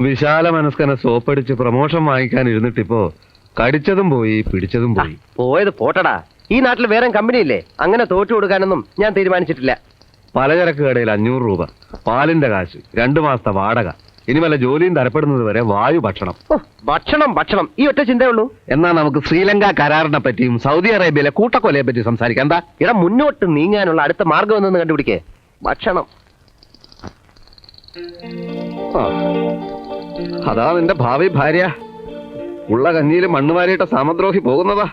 വിശാല മനസ്കന സോപ്പടിച്ച് പ്രമോഷൻ വാങ്ങിക്കാൻ ഇരുന്നിട്ടിപ്പോ കടിച്ചതും പോയി പിടിച്ചതും പോയി. പോയത് പോട്ടടാ. ഈ നാട്ടിൽ വേറെ കമ്പനി ഇല്ലേ? അങ്ങനെ തോറ്റു കൊടുക്കാനൊന്നും ഞാൻ തീരുമാനിച്ചിട്ടില്ല. പലചരക്ക് കടയിൽ അഞ്ഞൂറ് രൂപ പാലിന്റെ കാശ് രണ്ടു മാസത്തെ വാടക. ഇനി വല്ല ജോലിയും തരപ്പെടുന്നത് വരെ വായു ഭക്ഷണം. ഭക്ഷണം ഭക്ഷണം. ഈ ഒറ്റ ചിന്തയുള്ളൂ എന്നാ നമുക്ക് ശ്രീലങ്ക കരാറിനെ പറ്റിയും സൗദി അറേബ്യയിലെ കൂട്ടക്കൊലയെ പറ്റി സംസാരിക്കാം. എന്താ? ഇട മുന്നോട്ട് നീങ്ങാനുള്ള അടുത്ത മാർഗം എന്നൊന്ന് കണ്ടുപിടിക്കേ? ഭക്ഷണം. അതാ നിന്റെ ഭാവി ഭാര്യ. ഉള്ള കഞ്ഞിയിൽ മണ്ണുമാരിയിട്ട സാമദ്രോഹി പോകുന്നതാ.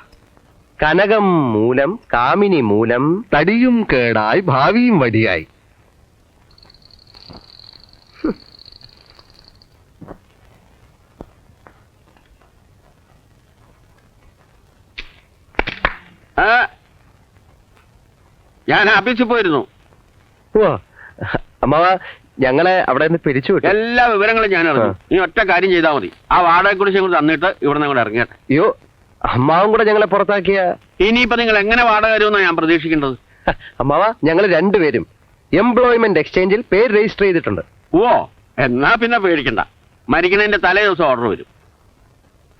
കനകം മൂലം കാമിനി മൂലം തടിയും കേടായി ഭാവിയും വടിയായി. ഞാൻ ആഫീസിൽ പോയിരുന്നു. ഓ അമ്മാവ ഞങ്ങളെ അവിടെ നിന്ന് പിരിച്ചു വിട്ടു. എല്ലാ വിവരങ്ങളും ഞാൻ അറിഞ്ഞു. ഇനി നീ ഒറ്റ കാര്യം ചെയ്താൽ മതി. ആ വാടക കുറിച്ച് കൂടി തന്നിട്ട് ഇവിടെ നിന്ന് അങ്ങോട്ട് ഇറങ്ങിയട്ടെ. അയ്യോ അമ്മാവും കൂടെ ഞങ്ങളെ പുറത്താക്കിയ ഇനിയിപ്പോ നിങ്ങൾ എങ്ങനെ വാടക തരുമെന്നാണ് ഞാൻ പ്രതീക്ഷിക്കേണ്ടത്? അമ്മാവ ഞങ്ങൾ രണ്ടുപേരും എംപ്ലോയ്മെന്റ് എക്സ്ചേഞ്ചിൽ പേര് രജിസ്റ്റർ ചെയ്തിട്ടുണ്ട്. ഓ എന്നാ പിന്നെ പേടിക്കണ്ട. മരിക്കണതിന്റെ തലേ ദിവസം ഓർഡർ വരും.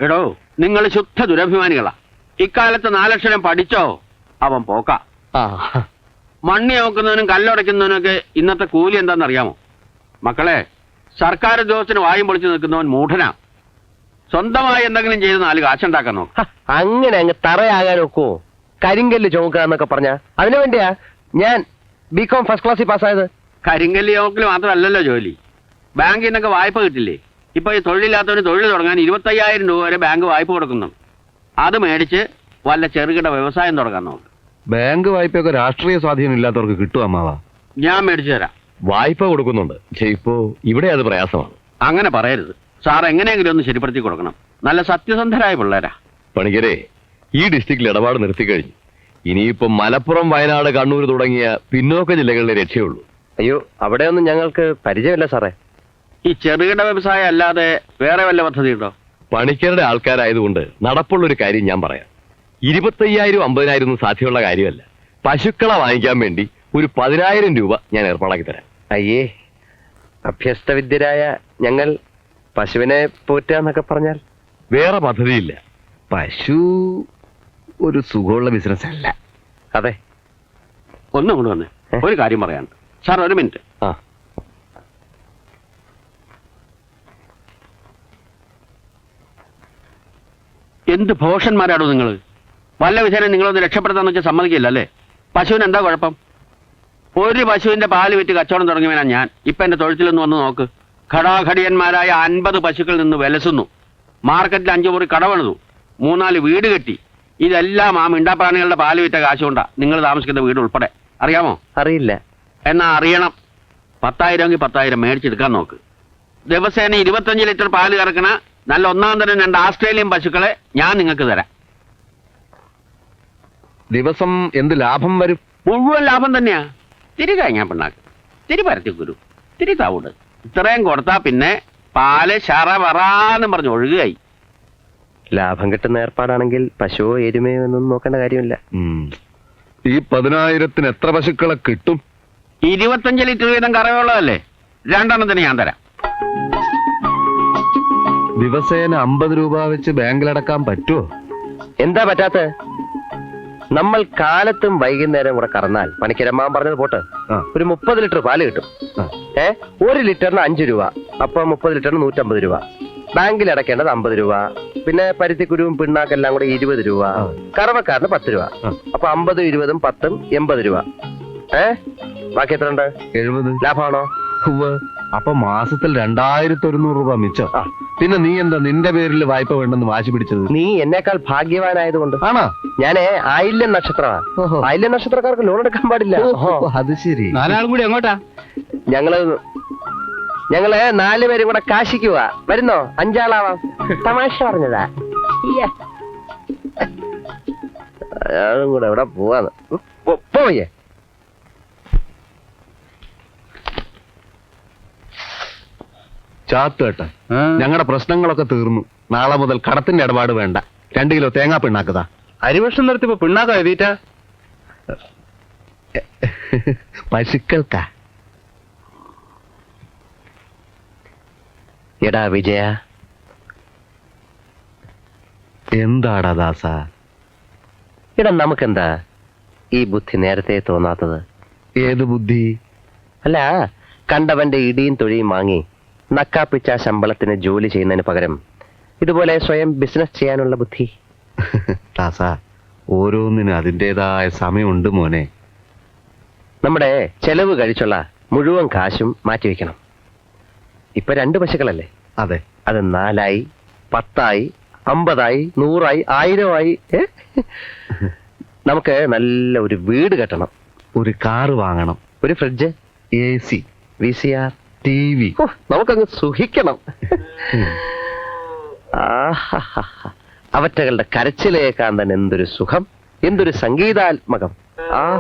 എടോ നിങ്ങൾ ശുദ്ധ ദുരഭിമാനികളാ. ഇക്കാലത്ത് നാലക്ഷരം പഠിച്ചോ? അവൻ പോക്ക. മണ്ണി നോക്കുന്നവനും കല്ലുടയ്ക്കുന്നവനും ഒക്കെ ഇന്നത്തെ കൂലി എന്താണെന്ന് അറിയാമോ മക്കളെ സർക്കാർ ഉദ്യോഗസ്ഥന് വായും പൊളിച്ചു നിൽക്കുന്നവൻ മൂഢനാ. സ്വന്തമായി എന്തെങ്കിലും ചെയ്ത് നാല് കാശുണ്ടാക്കാൻ നോക്ക് അങ്ങനെ അങ്ങ് തറയാകാൻ ഒക്കോ കരിങ്കല്ല് ചോക്കുക എന്നൊക്കെ പറഞ്ഞ? അതിനു വേണ്ടിയാ ഞാൻ ബികോം ഫസ്റ്റ് ക്ലാസ്സിൽ പാസ്സായത്? കരിങ്കല്ല് ചോക്കിൽ മാത്രമല്ലല്ലോ ജോലി. ബാങ്കിൽ നിന്നൊക്കെ വായ്പ കിട്ടില്ലേ? ഇപ്പൊ ഈ തൊഴിലില്ലാത്തവന് തൊഴിൽ തുടങ്ങാൻ ഇരുപത്തയ്യായിരം രൂപ വരെ ബാങ്ക് വായ്പ കൊടുക്കുന്നു. അത് മേടിച്ച് വല്ല ചെറുകിട വ്യവസായം തുടങ്ങാൻ നോക്ക്. ബാങ്ക് വായ്പയൊക്കെ രാഷ്ട്രീയ സ്വാധീനം ഇല്ലാത്തവർക്ക് കിട്ടും അമ്മാവാ? ഞാൻ മേടിച്ചു തരാം. വായ്പ കൊടുക്കുന്നുണ്ട്. പക്ഷേ ഇപ്പോ ഇവിടെ അത് പ്രയാസമാണ്. അങ്ങനെ പറയരുത്. സാർ എങ്ങനെയെങ്കിലും ഒന്ന് ശരിപ്പെടുത്തി കൊടുക്കണം. നല്ല സത്യസന്ധരായ പിള്ളേരാ. പണിക്കരെ ഈ ഡിസ്ട്രിക്റ്റിൽ ഇടപാട് നിർത്തിക്കഴിഞ്ഞു ഇനിയിപ്പോ മലപ്പുറം വയനാട് കണ്ണൂർ തുടങ്ങിയ പിന്നോക്ക ജില്ലകളിലെ രക്ഷയുള്ളൂ അയ്യോ അവിടെയൊന്നും ഞങ്ങൾക്ക് പരിചയമില്ല സാറേ. ഈ ചെറുകിട വ്യവസായം അല്ലാതെ വേറെ വല്ല പദ്ധതി ഉണ്ടോ പണിക്കരുടെ ആൾക്കാരായതുകൊണ്ട് നടപ്പുള്ള ഒരു കാര്യം ഞാൻ പറയാം. ഇരുപത്തയ്യായിരം അമ്പതിനായിരം ഒന്നും സാധ്യമുള്ള കാര്യമല്ല. പശുക്കളെ വാങ്ങിക്കാൻ വേണ്ടി ഒരു പതിനായിരം രൂപ ഞാൻ ഏർപ്പാടാക്കി തരാം. അയ്യേ അഭ്യസ്തവിദ്യരായ ഞങ്ങൾ പശുവിനെ പോറ്റാന്നൊക്കെ പറഞ്ഞാൽ? വേറെ പദ്ധതിയില്ല. പശു ഒരു സുഖമുള്ള ബിസിനസ് അല്ല. അതെ. ഒന്നും കൊണ്ട് വന്നേ. ഒരു കാര്യം പറയാൻ സാർ ഒരു മിനിറ്റ്. ആ. എന്ത് ഭോഷന്മാരാണോ നിങ്ങൾ? വല്ല വിധേന നിങ്ങളൊന്ന് രക്ഷപ്പെടുത്താന്ന് വെച്ചാൽ സമ്മതിക്കില്ല അല്ലേ പശുവിന് എന്താ കുഴപ്പം? ഒരു പശുവിന്റെ പാൽ വിറ്റ് കച്ചവടം തുടങ്ങിയവനാ ഞാൻ. ഇപ്പൊ എന്റെ തൊഴുത്തിലൊന്ന് വന്ന് നോക്ക്. ഘടാഘടിയന്മാരായ അൻപത് പശുക്കൾ നിന്ന് വിലസുന്നു. മാർക്കറ്റിൽ അഞ്ചു മുറി കടവണതു മൂന്നാൽ വീട് കെട്ടി. ഇതെല്ലാം ആ മിണ്ടാപ്രാണികളുടെ പാൽ വിറ്റ കാശുകൊണ്ടാ നിങ്ങൾ താമസിക്കുന്ന വീട് ഉൾപ്പെടെ. അറിയാമോ? അറിയില്ല. എന്നാ അറിയണം. പത്തായിരമെങ്കിൽ പത്തായിരം മേടിച്ചെടുക്കാൻ നോക്ക്. ദിവസേന ഇരുപത്തഞ്ച് ലിറ്റർ പാൽ കറക്കണ നല്ല ഒന്നാം തരം രണ്ട് ആസ്ട്രേലിയൻ പശുക്കളെ ഞാൻ നിങ്ങൾക്ക് തരാം. ദിവസം എന്ത് ലാഭം വരും? മുഴുവൻ ലാഭം തന്നെയാ. തിരി കഴിഞ്ഞാ പിണ്ണാക്ക്. തിരി പരത്തിക്കുരു തിരി തവിട് ഇത്രയും കൊടുത്താ പിന്നെ പാൽ ശറ വറാന്ന് പറഞ്ഞ് ഒഴുകുകയായി. ലാഭം കിട്ടുന്ന ഏർപ്പാടാണെങ്കിൽ പശുവോ എരുമയോ എന്നൊന്നും നോക്കേണ്ട കാര്യമില്ല. ഈ പതിനായിരത്തിന് എത്ര പശുക്കളെ കിട്ടും? ഇരുപത്തഞ്ച് ലിറ്റർ വീതം കറവുള്ളതല്ലേ രണ്ടെണ്ണത്തിന് ഞാൻ തരാം. ദിവസേന അമ്പത് രൂപ വെച്ച് ബാങ്കിലടക്കാൻ പറ്റുമോ എന്താ പറ്റാത്ത നമ്മൾ കാലത്തും വൈകുന്നേരം കൂടെ കറന്നാൽ പണിക്കരമ്മാൻ പറഞ്ഞത് പോട്ട്. ഒരു മുപ്പത് ലിറ്റർ പാൽ കിട്ടും. ഏ? ഒരു ലിറ്ററിന് അഞ്ച് രൂപ. അപ്പൊ മുപ്പത് ലിറ്ററിന് നൂറ്റമ്പത് രൂപ. ബാങ്കിൽ അടക്കേണ്ടത് അമ്പത് രൂപ. പിന്നെ പരുത്തിക്കുരുവും പിണ്ണാക്കെല്ലാം കൂടെ ഇരുപത് രൂപ. കറവക്കാരന് പത്ത് രൂപ. അപ്പൊ അമ്പതും ഇരുപതും പത്തും എൺപത് രൂപ. ഏ? ബാക്കി എത്ര ഉണ്ട് എഴുപത്. ലാഭമാണോ. അപ്പൊ മാസത്തിൽ രണ്ടായിരത്തി ഒരുന്നൂറ് രൂപ മിച്ചം പിന്നെ നീ എന്താ നിന്റെ പേരിൽ വായ്പ വേണ്ടെന്ന് വാശി പിടിച്ചത് നീ എന്നേക്കാൾ ഭാഗ്യവാനായതുകൊണ്ട് ആണോ ഞാനേ ആയില്യം നക്ഷത്രമാണ്. ആയില്യം നക്ഷത്രക്കാർക്ക് ലോൺ എടുക്കാൻ പാടില്ല. അത് ശരി നാലാളും കൂടി എങ്ങോട്ടാ ഞങ്ങൾ ഞങ്ങൾ നാലുപേരും കൂടെ കാശിക്കുക വരുന്നോ അഞ്ചാളാവാം തമാശ പറഞ്ഞതാ. അയാളും കൂടെ എവിടെ പോവാന്ന് പോയേ ചാത്തേട്ടൻ ഞങ്ങളുടെ പ്രശ്നങ്ങളൊക്കെ തീർന്നു. നാളെ മുതൽ കടത്തിന്റെ ഇടപാട് വേണ്ട. രണ്ട് കിലോ തേങ്ങാ പിണ്ണാക്കതാ അരിവർഷം നിർത്തിപ്പോ പിണ്ണാക്ക എഴുതിയിട്ടാ? പശുക്കൾക്കാ. എടാ വിജയ. എന്താടാ ദാസ? എടാ നമുക്കെന്താ ഈ ബുദ്ധി നേരത്തെ തോന്നാത്തത്? ഏത് ബുദ്ധി? അല്ല കണ്ടവന്റെ ഇടിയും തൊഴിയും വാങ്ങി നക്കാപ്പിച്ച ശമ്പളത്തിന് ജോലി ചെയ്യുന്നതിന് പകരം ഇതുപോലെ സ്വയം ബിസിനസ് ചെയ്യാനുള്ള ബുദ്ധി. ദാസ ഓരോന്നിനും അതിന്റെതായ സമയമുണ്ട് മോനെ. നമ്മുടെ ചെലവ് കഴിച്ചുള്ള മുഴുവൻ കാശും മാറ്റിവെക്കണം ഇപ്പൊ രണ്ട് പശുക്കളല്ലേ? അതെ. അത് നാലായി പത്തായി അമ്പതായി നൂറായി ആയിരമായി? നമുക്ക് നല്ല ഒരു വീട് കെട്ടണം. ഒരു കാറ് വാങ്ങണം. ഒരു fridge A C. V C R. T V. നമുക്കങ്ങ് സുഖിക്കണം. അവറ്റകളുടെ കരച്ചിലെ കാണാൻ എന്തൊരു സുഖം എന്തൊരു സംഗീതാത്മകം. ആ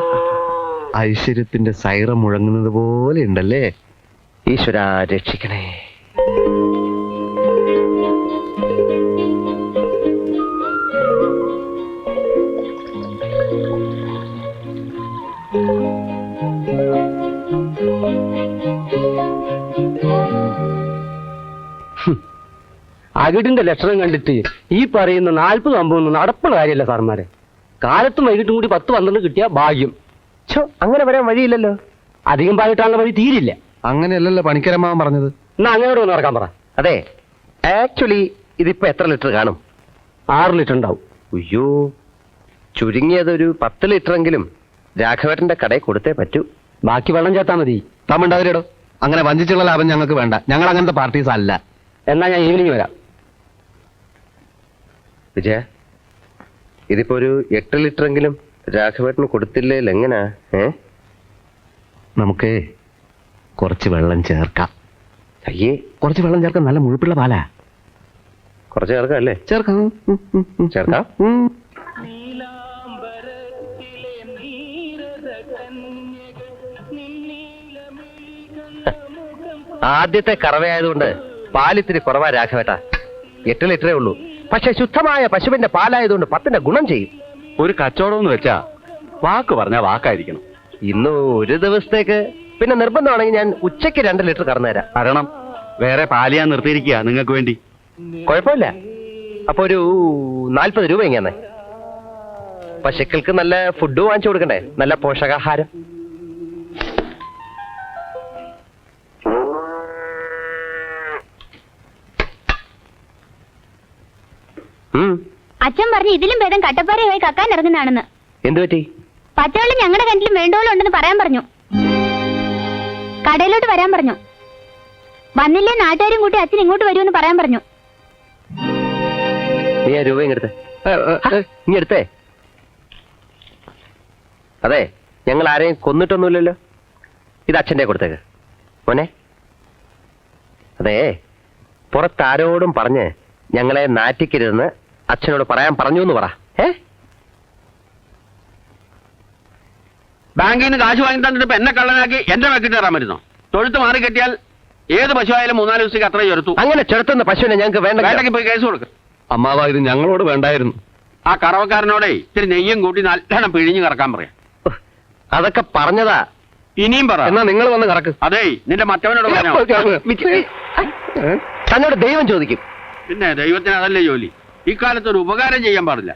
ഐശ്വര്യത്തിന്റെ സൈറ മുഴങ്ങുന്നത് പോലെ ഉണ്ടല്ലേ? ഈശ്വര രക്ഷിക്കണേ. അകിടിന്റെ ലക്ഷണം കണ്ടിട്ട് ഈ പറയുന്ന നാൽപ്പത് അമ്പതൊന്നും നടപ്പുള്ള കാര്യമല്ല സാർമാരെ. കാലത്തും വൈകിട്ടും കൂടി പത്ത് പന്ത്രണ്ട് കിട്ടിയ ഭാഗ്യം. ഛോ, അങ്ങനെ വരാൻ വഴിയില്ലല്ലോ. അധികം പാകിട്ടാനുള്ള വഴി തീരില്ല. അങ്ങനെയല്ലല്ലോ പണിക്കരമാവൻ പറഞ്ഞത്. എന്നാ അങ്ങനോട് ഒന്ന് നടക്കാൻ പറ. അതെ ആക്ച്വലി ഇതിപ്പോ എത്ര ലിറ്റർ കാണും? ആറ് ലിറ്റർ ഉണ്ടാവും. അയ്യോ ചുരുങ്ങിയതൊരു പത്ത് ലിറ്റർ എങ്കിലും രാഘവേട്ടന്റെ കടയിൽ കൊടുത്തേ പറ്റൂ. ബാക്കി വെള്ളം ചേർത്താ മതി. തമിണ്ടാവരിടോ അങ്ങനെ വഞ്ചിച്ചുള്ള ലാഭം ഞങ്ങൾക്ക് വേണ്ട. ഞങ്ങൾ അങ്ങനത്തെ പാർട്ടീസ് അല്ല. എന്നാ ഞാൻ ഈവനിങ് വരാം. വിജയ ഇതിപ്പോ ഒരു എട്ട് ലിറ്റർ എങ്കിലും രാഘവേട്ടന് കൊടുത്തില്ലേ എങ്ങനാ ഏ? നമുക്ക് കുറച്ച് വെള്ളം ചേർക്കാം. അയ്യേ. കുറച്ച് വെള്ളം ചേർക്കാം നല്ല മുഴുപ്പുള്ള പാലാ. കുറച്ച് ചേർക്കാം അല്ലേ? ചേർക്കാം. ചേർക്കാം. ആദ്യത്തെ കറവയായതുകൊണ്ട് പാലിത്തിരി കുറവാ രാഘവേട്ട. എട്ട് ലിറ്ററേ ഉള്ളൂ. പക്ഷെ ശുദ്ധമായ പശുവിന്റെ പാലായതുകൊണ്ട് പത്തിന്റെ ഗുണം ചെയ്യും. ഒരു കച്ചവടം എന്ന് വെച്ചാ വാക്ക് പറഞ്ഞ വാക്കായിരിക്കണം. ഇന്ന് ഒരു ദിവസത്തേക്ക് പിന്നെ നിർബന്ധമാണെങ്കിൽ ഞാൻ ഉച്ചയ്ക്ക് രണ്ട് ലിറ്റർ കറന്നു തരാം തരണം. വേറെ പാലിയാ നിർത്തിയിരിക്കുക നിങ്ങൾക്ക് വേണ്ടി. കുഴപ്പമില്ല. അപ്പൊ ഒരു നാൽപ്പത് രൂപ എങ്ങനെ പശുക്കൾക്ക് നല്ല ഫുഡ് വാങ്ങിച്ചു കൊടുക്കണ്ടേ? നല്ല പോഷകാഹാരം. അച്ഛൻ പറഞ്ഞു ഇതിലും ഭേദം കട്ടപ്പാറയുമായി കക്കാൻ ഇറങ്ങുന്നതാണെന്ന്. എന്ത് പറ്റി? പച്ചവെള്ളം ഞങ്ങളുടെ കിണറ്റിലും വേണ്ടോളം ഉണ്ടെന്ന് പറയാൻ പറഞ്ഞു. കടയിലോട്ട് വരാൻ പറഞ്ഞു. വന്നില്ലേ നാട്ടുകാരും കൂട്ടി അച്ഛൻ ഇങ്ങോട്ട് വരുമെന്ന് പറയാൻ പറഞ്ഞു. നീ ആ രൂപ ഇങ്ങെടുത്തേ. ഇനി എടുത്തേ. അതെ ഞങ്ങൾ ആരെയും കൊന്നിട്ടൊന്നുമില്ലല്ലോ. ഇത് അച്ഛന്റെ കൊടുത്തേക്ക്. മോനെ. അതെ പുറത്താരോടും പറഞ്ഞ് ഞങ്ങളെ നാറ്റിക്കരുതെന്ന് അച്ഛനോട് പറയാൻ പറഞ്ഞു എന്ന് പറ. ഏ? ബാങ്കിൽ നിന്ന് കാശ് വാങ്ങി തന്നിട്ട് എന്നെ കള്ളനാക്കി എന്റെ വെക്കിട്ട് തരാൻ വരുന്നോ തൊഴുത്ത് മാറി കെട്ടിയാൽ ഏത് പശു ആയാലും മൂന്നാൽ ദിവസത്തേക്ക് അത്രയും ചെറുത്തു. അങ്ങനെ ചെറുത്തുന്ന പശുവിനെ ഞങ്ങൾക്ക് വേണ്ട പോയി കേസ് കൊടുക്കും. അമ്മാവ ഇത് ഞങ്ങളോട് വേണ്ടായിരുന്നു. ആ കറവക്കാരനോടെ ഇത്തിരി നെയ്യും കൂട്ടി നല്ലോണം പിഴിഞ്ഞു കറക്കാൻ പറയാം. അതൊക്കെ പറഞ്ഞതാ. ഇനിയും പറ. എന്നാ നിങ്ങൾ വന്ന് കറക്ക്. അതെ നിന്റെ മറ്റവനോട് പറഞ്ഞോ? തന്നോട് ദൈവം ചോദിക്കും. പിന്നെ ദൈവത്തിന് അതല്ലേ ജോലി? ഇക്കാലത്ത് ഒരു ഉപകാരം ചെയ്യാൻ പാടില്ല.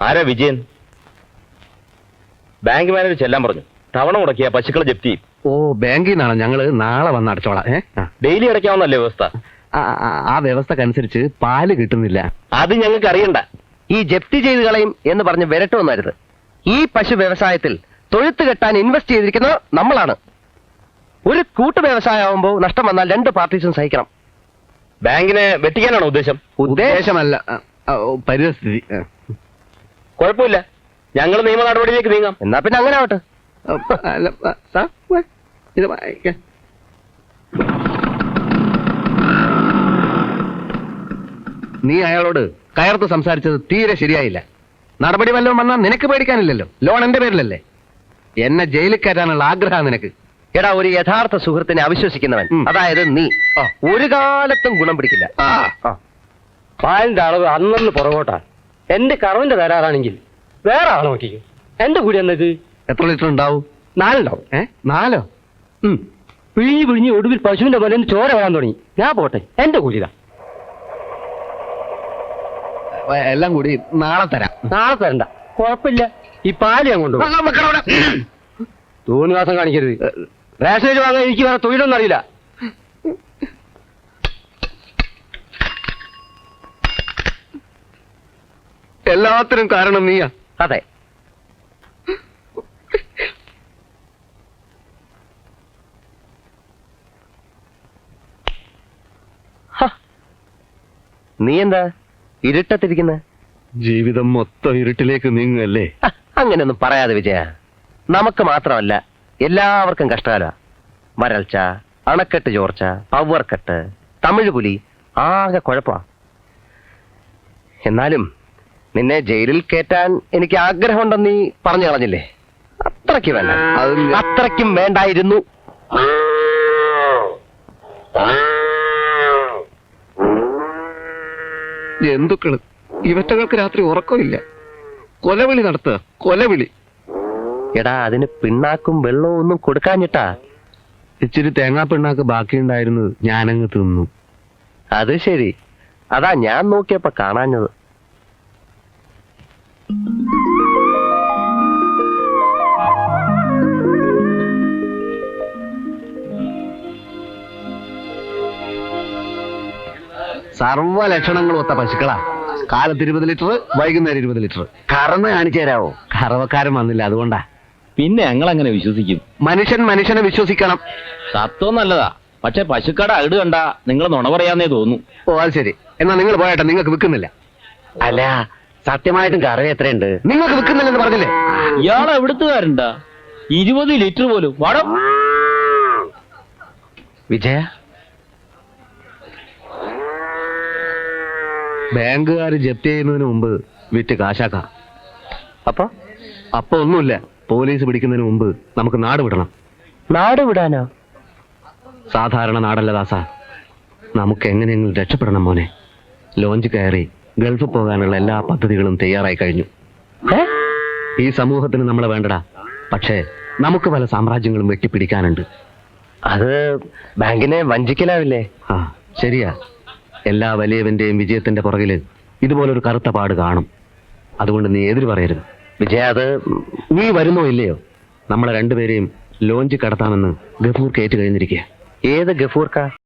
ആരാ വിജയൻ? ബാങ്ക് മാനേജർ ചെല്ലാൻ പറഞ്ഞു. തവണ മുടക്കിയ പശുക്കളെ ജപ്തി ഓ ബാങ്കിൽ നിന്നാണ് ഞങ്ങൾ നാളെ വന്ന് അടച്ചോളാം ഏ? ആ. ഡെയിലി അടയ്ക്കാവുന്നല്ലേ വ്യവസ്ഥ? ആ, ആ, ആ വ്യവസ്ഥക്കനുസരിച്ച് പാൽ കിട്ടുന്നില്ല. അത് ഞങ്ങൾക്ക് അറിയണ്ട ഈ ജപ്തി ചെയ്ത് കളയും എന്ന് പറഞ്ഞ് വരട്ടുമെന്നരുത് ഈ പശു വ്യവസായത്തിൽ തൊഴുത്ത് കെട്ടാൻ ഇൻവെസ്റ്റ് ചെയ്തിരിക്കുന്നത് നമ്മളാണ്. ഒരു കൂട്ടു വ്യവസായമാകുമ്പോൾ നഷ്ടം വന്നാൽ രണ്ട് പാർട്ടീസും സഹിക്കണം. ബാങ്കിനെ വെട്ടിക്കാനാണോ ഉദ്ദേശം? ഉദ്ദേശമല്ല. ആ, ആ, ഓ, പരിസ്ഥിതി. ആ. കുഴപ്പമില്ല. ഞങ്ങൾ നിയമ നടപടിയിലേക്ക് നീങ്ങാം. എന്നാ പിന്നെ അങ്ങനെ ആവട്ടെ. ആ, അല്ല, ആ, സാർ, വേ, ഇത് വായിക്ക. നീ അയാളോട് കയർത്ത് സംസാരിച്ചത് തീരെ ശരിയായില്ല. നടപടി വല്ലതും വന്നാൽ നിനക്ക് പേടിക്കാനില്ലല്ലോ. ലോൺ എന്റെ പേരിലല്ലേ? എന്നെ ജയിലിൽ കയറ്റാനുള്ള ആഗ്രഹം നിനക്ക്. എടാ ഒരു യഥാർത്ഥ സുഹൃത്തിനെ അവിശ്വസിക്കുന്നവൻ. അതായത് നീ. ഒരു കാലത്തും ഗുണം പിടിക്കില്ല. പാലിന്റെ അളവ് അന്നന്ന് പുറകോട്ടാ. എന്റെ കറവിന്റെ തരാറാണെങ്കിൽ വേറെ ആളെ നോക്കിക്കും. എന്റെ കൂടി എന്നത്? എത്ര ലിറ്റർ ഉണ്ടാവും? നാലുണ്ടാവും. ഏ? നാലോ? പിഴിഞ്ഞു പിഴിഞ്ഞ് പിഴിഞ്ഞ് ഒടുവിൽ പശുവിന്റെ പോലെ ചോര വരാൻ തുടങ്ങി. ഞാൻ പോട്ടെ. എന്റെ കൂലിതാ. എല്ലാം കൂടി നാളെ തരാം. നാളെ തരണ്ട. കുഴപ്പമില്ല. ഈ പാൽ ഞാൻ കൊണ്ടുപോകും. തോന്നിവാസം കാണിക്കരുത്. റേഷനേജ് വാങ്ങാൻ എനിക്ക് വേറെ തൊഴിലൊന്നും അറിയില്ല. എല്ലാത്തിനും കാരണം നീയാ. അതെ. നീ എന്താ? ഇരുട്ടത്തിരിക്കുന്ന? ജീവിതം മൊത്തം ഇരുട്ടിലേക്ക് നീങ്ങുകയല്ലേ? അങ്ങനെയൊന്നും പറയാതെ വിജയ. നമുക്ക് മാത്രമല്ല എല്ലാവർക്കും കഷ്ടകാല. വരൾച്ച അണക്കെട്ട് ചോർച്ച പവർക്കെട്ട് തമിഴ് പുലി ആകെ കുഴപ്പമാ. എന്നാലും നിന്നെ ജയിലിൽ കയറ്റാൻ എനിക്ക് ആഗ്രഹമുണ്ടെന്ന് നീ പറഞ്ഞു കളഞ്ഞില്ലേ? അത്രയ്ക്ക് വേണ്ട. അത്രയ്ക്കും വേണ്ടായിരുന്നു. ജന്തുക്കൾ ഇവറ്റകൾക്ക് രാത്രി ഉറക്കമില്ല. കൊലവിളി നടത്തുക കൊലവിളി. എടാ അതിന് പിണ്ണാക്കും വെള്ളവും ഒന്നും കൊടുക്കാഞ്ഞിട്ടാ. ഇച്ചിരി തേങ്ങാ പിണ്ണാക്ക് ബാക്കിയുണ്ടായിരുന്നത് ഞാനങ്ങ് തിന്നു. അത് ശരി. അതാ ഞാൻ നോക്കിയപ്പോ കാണാഞ്ഞത്. സർവ ലക്ഷണങ്ങളും ഒത്ത പശുക്കളാ. കാലത്ത് ഇരുപത് ലിറ്റർ വൈകുന്നേരം ഇരുപത് ലിറ്റർ കറന്ന് കാണിച്ചു തരാവോ? കറവക്കാരൻ വന്നില്ല അതുകൊണ്ടാ. പിന്നെ ഞങ്ങൾ അങ്ങനെ വിശ്വസിക്കും? മനുഷ്യൻ മനുഷ്യനെ വിശ്വസിക്കണം. സത്വം നല്ലതാ. പക്ഷെ പശുക്കട അകിട് കണ്ട നിങ്ങൾ നുണ പറയാന്നേ തോന്നുന്നു ഓ അത് ശരി. എന്നാ നിങ്ങൾ പോയട്ടെ നിങ്ങൾക്ക് വിൽക്കുന്നില്ല. അല്ല സത്യമായിട്ടും കറവ എത്രയുണ്ട്? നിങ്ങൾക്ക് വിൽക്കുന്നില്ലെന്ന് പറഞ്ഞില്ലേ? ഇയാൾ എവിടുത്തുകാരുണ്ടാ? ഇരുപത് ലിറ്റർ പോലും. വാടോ. വിജയ? ബാങ്കുകാർ ജപ്തി ചെയ്യുന്നതിന് മുമ്പ് വിറ്റ് കാശാക്കാം. അപ്പൊ? അപ്പൊ ഒന്നുമില്ല. പോലീസ് പിടിക്കുന്നതിന് മുമ്പ് നമുക്ക് നാട് വിടണം. നാട് വിടാനോ? സാധാരണ നാടല്ല ദാസ. നമുക്ക് എങ്ങനെയെങ്കിലും രക്ഷപ്പെടണം മോനെ. ലോഞ്ച് കയറി ഗൾഫ് പോകാനുള്ള എല്ലാ പദ്ധതികളും തയ്യാറായി കഴിഞ്ഞു. ഈ സമൂഹത്തിന് നമ്മളെ വേണ്ടടാ. പക്ഷേ നമുക്ക് പല സാമ്രാജ്യങ്ങളും വെട്ടിപ്പിടിക്കാനുണ്ട്. അത് ബാങ്കിനെ വഞ്ചിക്കലാവില്ലേ? ആ ശരിയാ. എല്ലാ വലിയവന്റെയും വിജയത്തിന്റെ പുറകിൽ ഇതുപോലൊരു കറുത്ത പാട് കാണും. അതുകൊണ്ട് നീ എതിര് പറയരുത്. വിജയ അത് നീ വരുന്നോ ഇല്ലയോ? നമ്മളെ രണ്ടുപേരെയും ലോഞ്ച് കടത്താമെന്ന് ഗഫൂർ കേറ്റ് കഴിഞ്ഞിരിക്കുക ഏത് ഗഫൂർക്ക?